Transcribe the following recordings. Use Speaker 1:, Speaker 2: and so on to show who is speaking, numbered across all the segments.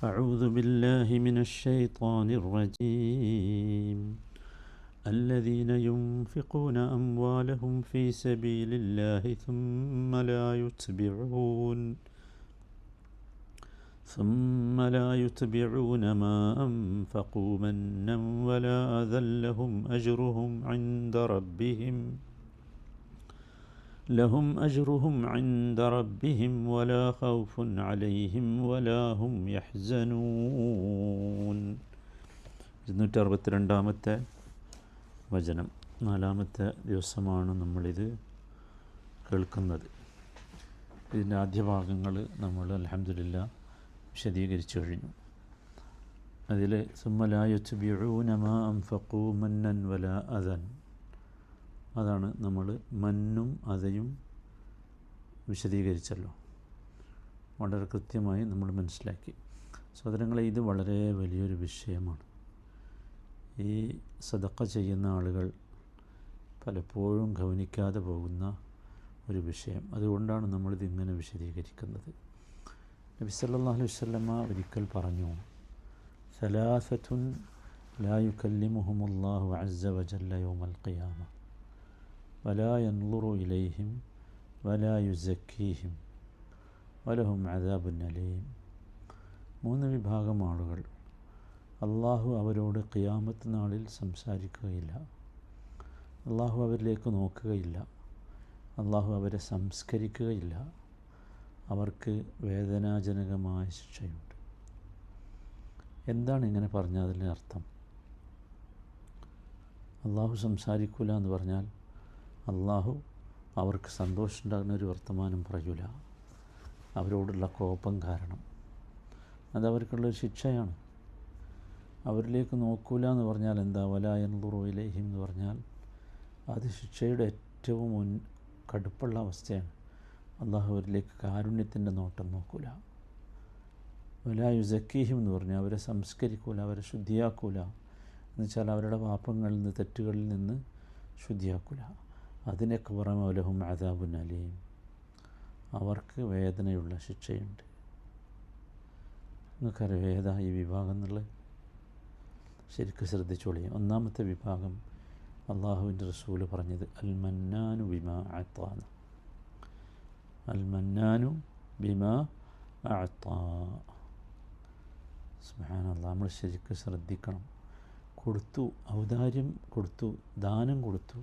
Speaker 1: أعوذ بالله من الشيطان الرجيم. الذين ينفقون أموالهم في سبيل الله ثم لا يتبعون ثم لا يتبعون ما أنفقوا منا ولا أذى لهم أجرهم عند ربهم. لهم أجرهم عند ربهم ولا خوف عليهم ولا هم يحزنون ഇരുന്നൂറ്റി അറുപത്തിരണ്ടാമത്തെ വചനം നാലാമത്തെ ദിവസമാണ് നമ്മളിത് കേൾക്കുന്നത് ഇതിൻ്റെ ആദ്യ ഭാഗങ്ങൾ നമ്മൾ അലഹമില്ല വിശദീകരിച്ചു കഴിഞ്ഞു അതിൽ സുമ്മലായുബിയൂനമ അംഫഖു മന്നൻ വല അദൻ അതാണ് നമ്മൾ മന്നും അതയും വിശദീകരിച്ചല്ലോ. വളരെ കൃത്യമായി നമ്മൾ മനസ്സിലാക്കി. സഹോദരങ്ങളെ ഇത് വളരെ വലിയൊരു വിഷയമാണ്. ഈ സദക്ക ചെയ്യുന്ന ആളുകൾ പലപ്പോഴും ഗവനിക്കാതെ പോകുന്ന ഒരു വിഷയം. അതുകൊണ്ടാണ് നമ്മളിത് ഇങ്ങനെ വിശദീകരിക്കുന്നത്. നബി സല്ലല്ലാഹു അലൈഹി വസല്ലമ ഒരിക്കൽ പറഞ്ഞു സലാസത്തുൻ ലാ യുകല്ലിമുഹുമുല്ലാഹു അസ്സ വജല്ല യൗമൽ ഖിയാമ. വലാ യൻളുറു ഇലൈഹിം ولا يزكيهم വലഹും അദാബുൻ അലീം മൂന്ന് വിഭാഗം ആളുകൾ. അള്ളാഹു അവരോട് ഖിയാമത്ത് നാളിൽ സംസാരിക്കുകയില്ല. അള്ളാഹു അവരിലേക്ക് നോക്കുകയില്ല. അള്ളാഹു അവരെ സംസ്കരിക്കുകയില്ല. അവർക്ക് വേദനാജനകമായ ശിക്ഷയുണ്ട്. എന്താണ് ഇങ്ങനെ പറഞ്ഞതിന്റെ അർത്ഥം? അള്ളാഹു സംസാരിക്കില്ല എന്ന് പറഞ്ഞാൽ അള്ളാഹു അവർക്ക് സന്തോഷമുണ്ടാകുന്ന ഒരു വർത്തമാനം പറയൂല. അവരോടുള്ള കോപം കാരണം. അത് അവർക്കുള്ളൊരു ശിക്ഷയാണ്. അവരിലേക്ക് നോക്കൂല എന്ന് പറഞ്ഞാൽ എന്താ? വലായൻ ലുറോയിലേഹിം എന്ന് പറഞ്ഞാൽ അത് ശിക്ഷയുടെ ഏറ്റവും മുൻ കടുപ്പുള്ള അവസ്ഥയാണ്. അള്ളാഹു അവരിലേക്ക് കാരുണ്യത്തിന്റെ നോട്ടം നോക്കൂല. വലായുസക്കീഹിം എന്ന് പറഞ്ഞാൽ അവരെ സംസ്കരിക്കൂല അവരെ ശുദ്ധിയാക്കൂല. എന്നുവെച്ചാൽ അവരുടെ പാപങ്ങളിൽ നിന്ന് തെറ്റുകളിൽ നിന്ന് ശുദ്ധിയാക്കൂല. അതിനൊക്കെ പുറമെ ഉലഹും അതാബുൻ അലീം. അവർക്ക് വേദനയുള്ള ശിക്ഷയുണ്ട്. നിങ്ങൾക്കറിയാം ഏതാ ഈ വിഭാഗം എന്നുള്ളത്? ശരിക്കും ശ്രദ്ധിച്ചോളി ഒന്നാമത്തെ വിഭാഗം അള്ളാഹുവിന്റെ റസൂൽ പറഞ്ഞത് അൽ മന്നാനു ബിമാ അത്താന്ന് അൽ മന്നാനു ബിമാ അത്താ നമ്മൾ ശരിക്കും ശ്രദ്ധിക്കണം. കൊടുത്തു ഔദാര്യം കൊടുത്തു ദാനം കൊടുത്തു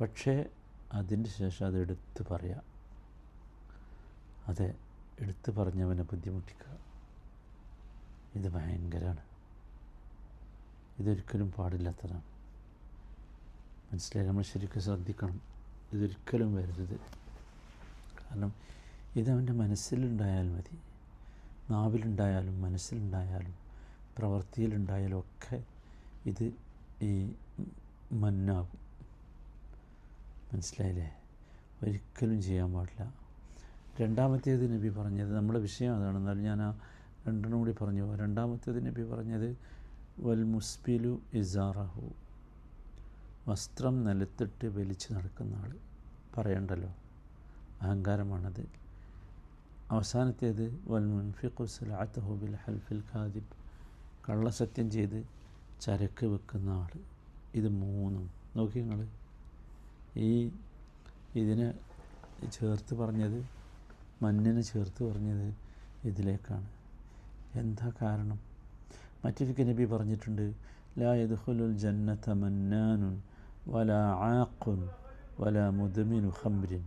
Speaker 1: പക്ഷേ അതിന് ശേഷം അത് എടുത്ത് പറയാം. അതെ എടുത്തു പറഞ്ഞവനെ ബുദ്ധിമുട്ടിക്കുക. ഇത് ഭയങ്കരമാണ് ഇതൊരിക്കലും പാടില്ലാത്തതാണ്. മനസ്സിലായി? നമ്മൾ ശരിക്കും ശ്രദ്ധിക്കണം. ഇതൊരിക്കലും വരരുത്. കാരണം ഇതവന്റെ മനസ്സിലുണ്ടായാൽ മതി. നാവിലുണ്ടായാലും മനസ്സിലുണ്ടായാലും പ്രവൃത്തിയിലുണ്ടായാലും ഒക്കെ ഇത് ഈ മന്നാകും. മനസ്സിലായില്ലേ? ഒരിക്കലും ചെയ്യാൻ പാടില്ല. രണ്ടാമത്തേത് നബി പറഞ്ഞത് നമ്മുടെ വിഷയം അതാണ്. എന്നാലും ഞാൻ ആ രണ്ടെണ്ണം കൂടി പറഞ്ഞു. രണ്ടാമത്തേത് നബി പറഞ്ഞത് വൽ മുസ്ബിലു ഇസാറഹു. വസ്ത്രം നിലത്തിട്ട് വലിച്ചു നടക്കുന്ന ആൾ പറയണ്ടല്ലോ. അഹങ്കാരമാണത്. അവസാനത്തേത് വൽ മുൻഫിഖു ബിൽ ഹൽഫിൽ ഖാദിബ് കള്ളസത്യം ചെയ്ത് ചരക്ക് വെക്കുന്ന ആൾ ഇത് മൂന്നും. നോക്കി നിങ്ങൾ ഈ ഇതിനെ ചേർത്ത് പറഞ്ഞത് മണ്ണിനെ ചേർത്ത് പറഞ്ഞത് ഇതിലേക്കാണ്. എന്താ കാരണം? മറ്റൊരു നബി പറഞ്ഞിട്ടുണ്ട് ലാ യദ്ഖുലുൽ ജന്നത മന്നാനുൻ വല ആഖുൻ വല മുദമിനു ഖംറിൻ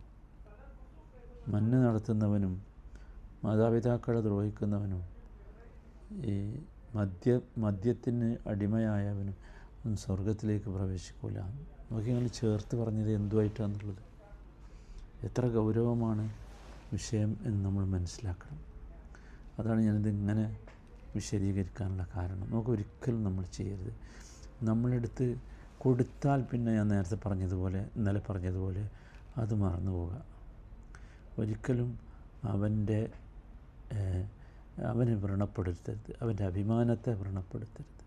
Speaker 1: മണ്ണ് നടത്തുന്നവനും മാതാപിതാക്കളെ ദ്രോഹിക്കുന്നവനും ഈ മദ്യ മദ്യത്തിന് അടിമയായവനും സ്വർഗത്തിലേക്ക് പ്രവേശിക്കൂല. നോക്കി നിങ്ങൾ ചേർത്ത് പറഞ്ഞത് എന്തുമായിട്ടാണെന്നുള്ളത് എത്ര ഗൗരവമാണ് വിഷയം എന്ന് നമ്മൾ മനസ്സിലാക്കണം. അതാണ് ഞാനിത് ഇങ്ങനെ വിശദീകരിക്കാനുള്ള കാരണം. നമുക്ക് ഒരിക്കലും നമ്മൾ ചെയ്യരുത്. നമ്മളെടുത്ത് കൊടുത്താൽ പിന്നെ ഞാൻ നേരത്തെ പറഞ്ഞതുപോലെ ഇന്നലെ പറഞ്ഞതുപോലെ അത് മറന്നു പോവുക. ഒരിക്കലും അവന്റെ അവനെ വ്രണപ്പെടുത്തരുത്. അവന്റെ അഭിമാനത്തെ വ്രണപ്പെടുത്തരുത്.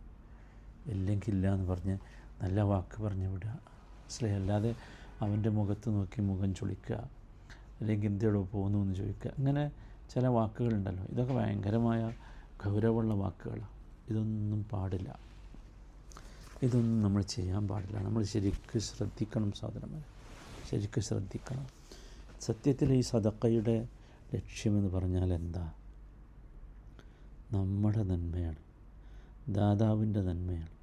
Speaker 1: ഇല്ലെങ്കിൽ ഇല്ല എന്ന് പറഞ്ഞ് നല്ല വാക്ക് പറഞ്ഞു വിടുക. മനസ്സിലായി? അല്ലാതെ അവന്റെ മുഖത്ത് നോക്കി മുഖം ചുളിക്കുക അല്ലെങ്കിൽ എന്തെടോ പോകുന്നു എന്ന് ചോദിക്കുക അങ്ങനെ ചില വാക്കുകളുണ്ടല്ലോ. ഇതൊക്കെ ഭയങ്കരമായ ഗൗരവമുള്ള വാക്കുകളാണ് ഇതൊന്നും പാടില്ല. ഇതൊന്നും നമ്മൾ ചെയ്യാൻ പാടില്ല. നമ്മൾ ശരിക്കും ശ്രദ്ധിക്കണം സാധനമായി ശരിക്കും ശ്രദ്ധിക്കണം. സത്യത്തിൽ ഈ സദക്കയുടെ ലക്ഷ്യമെന്ന് പറഞ്ഞാൽ എന്താ? നമ്മുടെ നന്മയാണ്. ദാതാവിന്റെ നന്മയാണ്.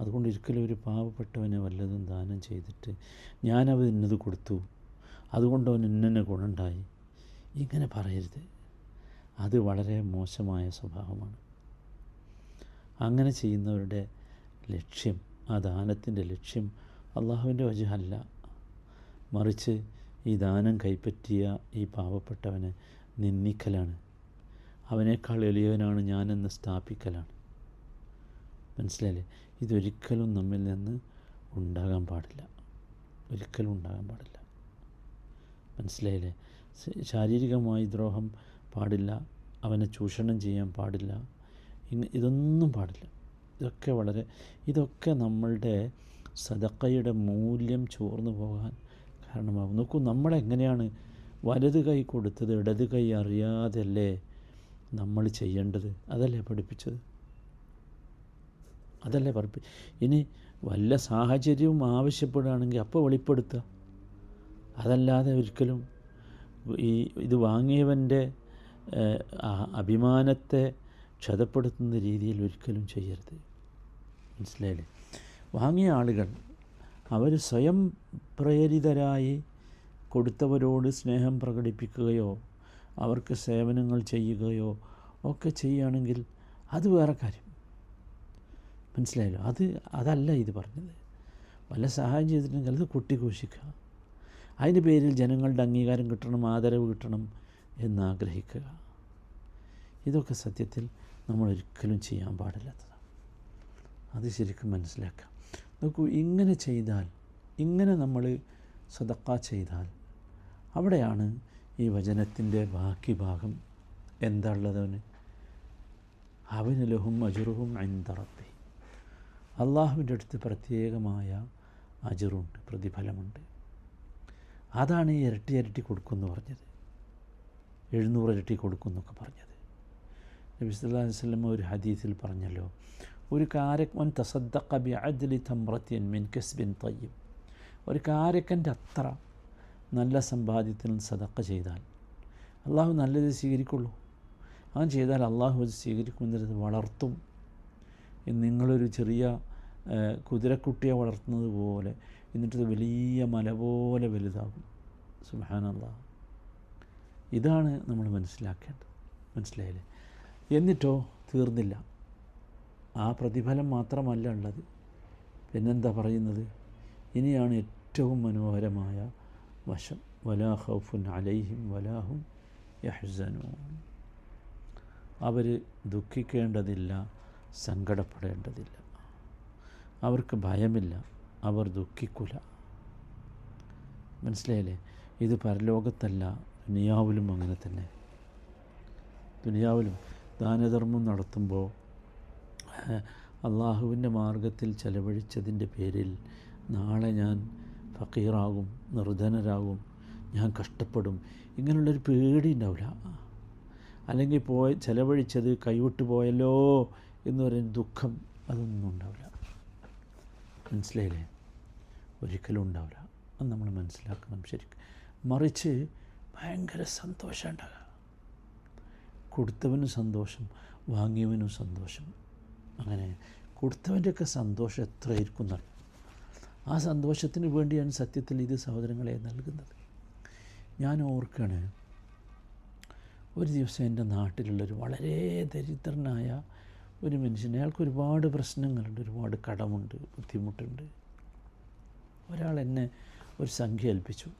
Speaker 1: അതുകൊണ്ട് ഒരിക്കലും ഒരു പാവപ്പെട്ടവനെ വല്ലതും ദാനം ചെയ്തിട്ട് ഞാനവൻ ഇന്നത് കൊടുത്തു. അതുകൊണ്ട് അവൻ ഇന്നെ ഗുണമുണ്ടായി. ഇങ്ങനെ പറയരുത്. അത് വളരെ മോശമായ സ്വഭാവമാണ്. അങ്ങനെ ചെയ്യുന്നവരുടെ ലക്ഷ്യം ആ ദാനത്തിന്റെ ലക്ഷ്യം അള്ളാഹുവിന്റെ വജുഹല്ല മറിച്ച് ഈ ദാനം കൈപ്പറ്റിയ ഈ പാവപ്പെട്ടവന് നിന്ദിക്കലാണ്. അവനേക്കാൾ എളിയവനാണ് ഞാനെന്ന് സ്ഥാപിക്കലാണ്. മനസ്സിലായില്ലേ? ഇതൊരിക്കലും നമ്മിൽ നിന്ന് ഉണ്ടാകാൻ പാടില്ല. ഒരിക്കലും ഉണ്ടാകാൻ പാടില്ല. മനസ്സിലായില്ലേ? ശാരീരികമായി ദ്രോഹം പാടില്ല. അവനെ ചൂഷണം ചെയ്യാൻ പാടില്ല. ഇതൊന്നും പാടില്ല. ഇതൊക്കെ വളരെ ഇതൊക്കെ നമ്മളുടെ സദക്കയുടെ മൂല്യം ചോർന്നു പോകാൻ കാരണമാകും. നോക്കൂ നമ്മളെങ്ങനെയാണ് വലത് കൈ കൊടുത്തത് ഇടത് കൈ അറിയാതല്ലേ നമ്മൾ ചെയ്യേണ്ടത്? അതല്ലേ പഠിപ്പിച്ചത്? അതല്ലേ പഠിപ്പി ഇനി വല്ല സാഹചര്യവും ആവശ്യപ്പെടുകയാണെങ്കിൽ അപ്പോൾ വെളിപ്പെടുത്തുക. അതല്ലാതെ ഒരിക്കലും ഈ ഇത് വാങ്ങിയവന്റെ അഭിമാനത്തെ ക്ഷതപ്പെടുത്തുന്ന രീതിയിൽ ഒരിക്കലും ചെയ്യരുത്. മനസ്സിലായില്ലേ? വാങ്ങിയ ആളുകൾ അവർ സ്വയം പ്രേരിതരായി കൊടുത്തവരോട് സ്നേഹം പ്രകടിപ്പിക്കുകയോ അവർക്ക് സേവനങ്ങൾ ചെയ്യുകയോ ഒക്കെ ചെയ്യുകയാണെങ്കിൽ അത് വേറെ കാര്യം. മനസ്സിലായല്ലോ? അത് അതല്ല ഇത് പറഞ്ഞത്. വല്ല സഹായം ചെയ്തിട്ടുണ്ടെങ്കിൽ അത് കൊട്ടിഘോഷിക്കുക. അതിന്റെ പേരിൽ ജനങ്ങളുടെ അംഗീകാരം കിട്ടണം ആദരവ് കിട്ടണം എന്നാഗ്രഹിക്കുക. ഇതൊക്കെ സത്യത്തിൽ നമ്മൾ ഒരിക്കലും ചെയ്യാൻ പാടില്ലാത്തതാണ്. അത് ശരിക്കും മനസ്സിലാക്കാം നോക്കൂ ഇങ്ങനെ ചെയ്താൽ ഇങ്ങനെ നമ്മൾ സദക്ക ചെയ്താൽ അവിടെയാണ് ഈ വചനത്തിന്റെ ബാക്കി ഭാഗം. എന്താ ഉള്ളതവന് അവന്? ലഹും അജുറുഹും അന്തറപ്പി അള്ളാഹുവിന്റെ അടുത്ത് പ്രത്യേകമായ അജറുണ്ട് പ്രതിഫലമുണ്ട്. അതാണ് ഈ ഇരട്ടി ഇരട്ടി കൊടുക്കുമെന്ന് പറഞ്ഞത്. എഴുന്നൂറ് ഇരട്ടി കൊടുക്കുമെന്നൊക്കെ പറഞ്ഞത്. നബി അലൈഹി വസല്ലം ഒരു ഹദീസിൽ പറഞ്ഞല്ലോ ഒരു കാരക്കൻ തസദ്ദഖ ബി അദ്ലി മിൻ കസ്ബിൻ തയ്യിബ്. ഒരു കാരക്കന്റെ അത്ര നല്ല സമ്പാദ്യത്തിൽ സദക്ക ചെയ്താൽ അള്ളാഹു നല്ലത് സ്വീകരിക്കുള്ളൂ. അങ്ങനെ ചെയ്താൽ അള്ളാഹു അത് സ്വീകരിക്കുന്നത് വളർത്തും. നിങ്ങളൊരു ചെറിയ കുതിരക്കുട്ടിയെ വളർത്തുന്നത് പോലെ എന്നിട്ട് വലിയ മല പോലെ വലുതാകും. സുബാനല്ല ഇതാണ് നമ്മൾ മനസ്സിലാക്കേണ്ടത്. മനസ്സിലായില്ലേ? എന്നിട്ടോ തീർന്നില്ല. ആ പ്രതിഫലം മാത്രമല്ല ഉള്ളത്. പിന്നെന്താ പറയുന്നത്? ഇനിയാണ് ഏറ്റവും മനോഹരമായ വശം. വലാ ഖൗഫുൻ അലൈഹിം വലാഹും യഹ്സനൂൻ. അവർ ദുഃഖിക്കേണ്ടതില്ല സങ്കടപ്പെടേണ്ടതില്ല. അവർക്ക് ഭയമില്ല അവർ ദുഃഖിക്കൂല. മനസ്സിലായില്ലേ? ഇത് പരലോകത്തല്ല ദുനിയാവിലും അങ്ങനെ തന്നെ. ദുനിയാവിലും ദാനധർമ്മം നടത്തുമ്പോൾ അള്ളാഹുവിന്റെ മാർഗത്തിൽ ചെലവഴിച്ചതിന്റെ പേരിൽ നാളെ ഞാൻ ഫക്കീറാകും നിർധനരാകും ഞാൻ കഷ്ടപ്പെടും. ഇങ്ങനെയുള്ളൊരു പേടി ഉണ്ടാവില്ല. അല്ലെങ്കിൽ പോയ ചെലവഴിച്ചത് കൈവിട്ടുപോയല്ലോ എന്ന് പറയുന്ന ദുഃഖം അതൊന്നും ഉണ്ടാവില്ല. മനസ്സിലായില്ലേ? ഒരിക്കലും ഉണ്ടാവില്ല. അത് നമ്മൾ മനസ്സിലാക്കണം ശരിക്കും. മറിച്ച് ഭയങ്കര സന്തോഷം ഉണ്ടാകുക കൊടുത്തവനും സന്തോഷം വാങ്ങിയവനും സന്തോഷം. അങ്ങനെ കൊടുത്തവന്റെയൊക്കെ സന്തോഷം എത്രയായിരിക്കും എന്നറിയാം ആ സന്തോഷത്തിന് വേണ്ടിയാണ് സത്യത്തിൽ ഇത് സഹോദരങ്ങളെ നൽകുന്നത്. ഞാൻ ഓർക്കുകയാണ് ഒരു ദിവസം എന്റെ നാട്ടിലുള്ളൊരു വളരെ ദരിദ്രനായ ഒരു മനുഷ്യൻ അയാൾക്ക് ഒരുപാട് പ്രശ്നങ്ങളുണ്ട് ഒരുപാട് കടമുണ്ട് ബുദ്ധിമുട്ടുണ്ട്. ഒരാൾ എന്നെ ഒരു സംഖ്യ ഏൽപ്പിച്ചു.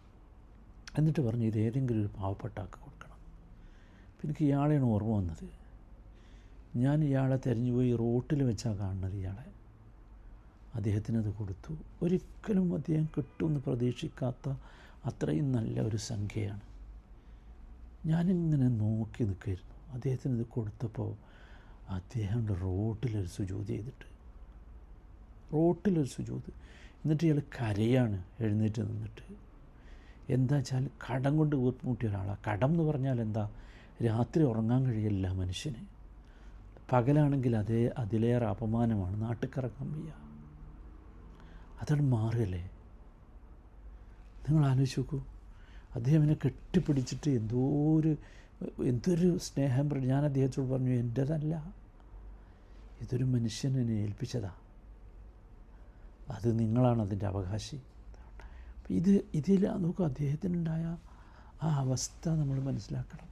Speaker 1: എന്നിട്ട് പറഞ്ഞു ഇത് ഏതെങ്കിലും ഒരു പാവപ്പെട്ട ആൾക്ക് കൊടുക്കണം. അപ്പം എനിക്ക് ഇയാളെയാണ് ഓർമ്മ വന്നത്. ഞാൻ ഇയാളെ തിരഞ്ഞു പോയി റോട്ടിൽ വെച്ചാണ് കാണുന്നത് ഇയാളെ. അദ്ദേഹത്തിനത് കൊടുത്തു. ഒരിക്കലും അദ്ദേഹം കിട്ടുമെന്ന് പ്രതീക്ഷിക്കാത്ത അത്രയും നല്ല ഒരു സംഖ്യയാണ്. ഞാനിങ്ങനെ നോക്കി നിൽക്കായിരുന്നു അദ്ദേഹത്തിന് ഇത് കൊടുത്തപ്പോൾ അദ്ദേഹം റോട്ടിലൊരു സുജൂത് ചെയ്തിട്ട്. റോട്ടിലൊരു സുജൂത്. എന്നിട്ട് ഇയാൾ കരയാണ് എഴുന്നേറ്റ് നിന്നിട്ട്. എന്താ വെച്ചാൽ കടം കൊണ്ട് വീർപ്പുമുട്ടിയ ഒരാളാണ് കടം എന്ന് പറഞ്ഞാൽ എന്താ? രാത്രി ഉറങ്ങാൻ കഴിയില്ല മനുഷ്യന്. പകലാണെങ്കിൽ അതേ അതിലേറെ അപമാനമാണ് നാട്ടിക്കിറക്കാൻ വയ്യ അതാണ് മാറുകയല്ലേ? നിങ്ങൾ ആലോചിച്ച് നോക്കൂ. അദ്ദേഹം എന്നെ കെട്ടിപ്പിടിച്ചിട്ട് എന്തോ ഒരു എന്തൊരു സ്നേഹം ഞാൻ അദ്ദേഹത്തോട് പറഞ്ഞു എന്റെതല്ല. ഇതൊരു മനുഷ്യൻ എന്നെ ഏൽപ്പിച്ചതാ. അത് നിങ്ങളാണ് അതിന്റെ അവകാശി. ഇത് ഇതിൽ നോക്കുക അദ്ദേഹത്തിനുണ്ടായ ആ അവസ്ഥ നമ്മൾ മനസ്സിലാക്കണം.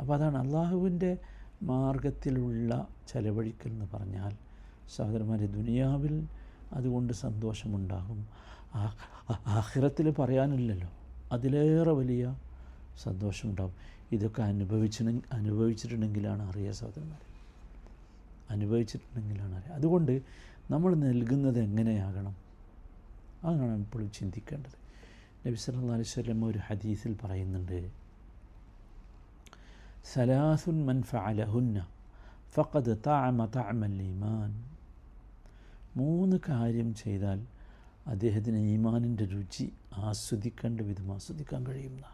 Speaker 1: അപ്പോൾ അതാണ് അള്ളാഹുവിന്റെ മാർഗത്തിലുള്ള ചെലവഴിക്കൽ എന്ന് പറഞ്ഞാൽ സഹോദരന്മാരെ ദുനിയാവിൽ അതുകൊണ്ട് സന്തോഷമുണ്ടാകും. ആഹ്റത്തിൽ പറയാനില്ലല്ലോ അതിലേറെ വലിയ സന്തോഷമുണ്ടാകും. ഇതൊക്കെ അനുഭവിച്ച അനുഭവിച്ചിട്ടുണ്ടെങ്കിലാണ് അറിയുക സഹോദരന്മാർ അനുഭവിച്ചിട്ടുണ്ടെങ്കിലാണ് അറിയാം അതുകൊണ്ട് നമ്മൾ നൽകുന്നത് എങ്ങനെയാകണം? അതാണ് ഇപ്പോഴും ചിന്തിക്കേണ്ടത്. നബി സല്ലാ അലൈഹി വസല്ലം ഒരു ഹദീസിൽ പറയുന്നുണ്ട് സലാസുൻ മൻ ഫഅലഹുന്ന ഫഖദ് താമ ഈമാൻ. മൂന്ന് കാര്യം ചെയ്താൽ അദ്ദേഹത്തിന് ഈമാനിന്റെ രുചി ആസ്വദിക്കേണ്ട വിധം ആസ്വദിക്കാൻ കഴിയുന്ന.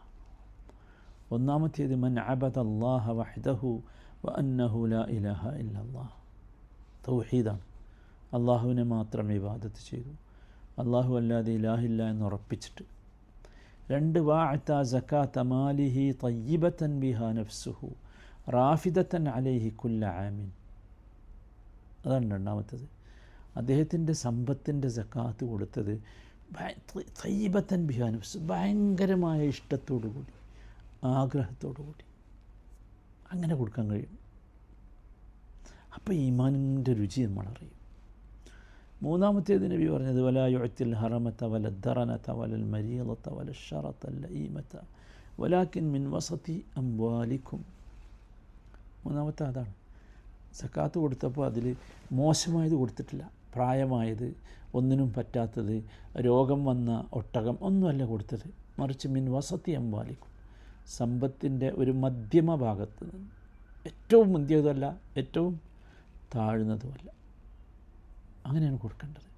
Speaker 1: ഒന്നാമത്തേത് മൻ അബദ് അള്ളാഹ വഹ്ദഹു വ അന്നഹു ഇലഹ ഇല്ലല്ലാഹ് തൗഹീദാണ്. അള്ളാഹുവിനെ മാത്രം വിവാദത്ത് ചെയ്തു. അള്ളാഹു അല്ലാതെ ഇലാഹില്ല എന്ന് ഉറപ്പിച്ചിട്ട്. രണ്ട് വാഅത്ത ജക്കാ തമാലിഹി തയ്യിബത്തൻ ബിഹ നഫ്സുഹു. റാഫിദത്തൻ അലൈഹി കുല്ല ആമിൻ. അതാണ് രണ്ടാമത്തത്. അദ്ദേഹത്തിന്റെ സമ്പത്തിന്റെ ജക്കാത്ത് കൊടുത്തത് തയ്യിബത്തൻ ബിഹ നഫ്സ് ഭയങ്കരമായ ഇഷ്ടത്തോടു കൂടി ആഗ്രഹത്തോടു കൂടി അങ്ങനെ കൊടുക്കാൻ കഴിയും. അപ്പോൾ ഈമാനിന്റെ രുചി നമ്മളറിയും മൂന്നാമത്തേത് നബി പറഞ്ഞത് വല യുഴത്തിൽ ഹറമത്ത വല ദറനത്ത വലൽ മരീലത്ത വല ഷറത്തല്ല ഈമത്ത വലാക്കിൻ മിൻ വസതി അംബാലിക്കും മൂന്നാമത്തെ അതാണ്. സക്കാത്ത് കൊടുത്തപ്പോൾ അതിൽ മോശമായത് കൊടുത്തിട്ടില്ല. പ്രായമായത് ഒന്നിനും പറ്റാത്തത് രോഗം വന്ന ഒട്ടകം ഒന്നുമല്ല കൊടുത്തത്. മറിച്ച് മിൻ വസതി അംബാലിക്കും സമ്പത്തിന്റെ ഒരു മധ്യമ ഭാഗത്ത് നിന്ന്. ഏറ്റവും മുന്തിയതല്ല ഏറ്റവും താഴ്ന്നതുമല്ല. അങ്ങനെയാണ് കൊടുക്കേണ്ടത്.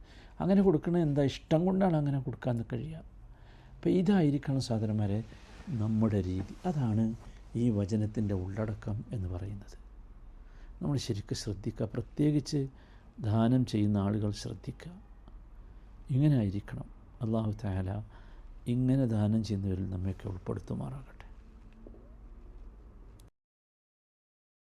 Speaker 1: അങ്ങനെ കൊടുക്കുന്നത് എന്താ ഇഷ്ടം കൊണ്ടാണ് അങ്ങനെ കൊടുക്കാൻ കഴിയുക. അപ്പോൾ ഇതായിരിക്കണം സാധനന്മാരെ നമ്മുടെ രീതി. അതാണ് ഈ വചനത്തിന്റെ ഉള്ളടക്കം എന്ന് പറയുന്നത്. നമ്മൾ ശരിക്കും ശ്രദ്ധിക്കുക. പ്രത്യേകിച്ച് ദാനം ചെയ്യുന്ന ആളുകൾ ശ്രദ്ധിക്കുക. ഇങ്ങനെ ആയിരിക്കണം. അള്ളാഹു താല ഇങ്ങനെ ദാനം ചെയ്യുന്നവരിൽ നമ്മയൊക്കെ ഉൾപ്പെടുത്തുമാറാകട്ടെ.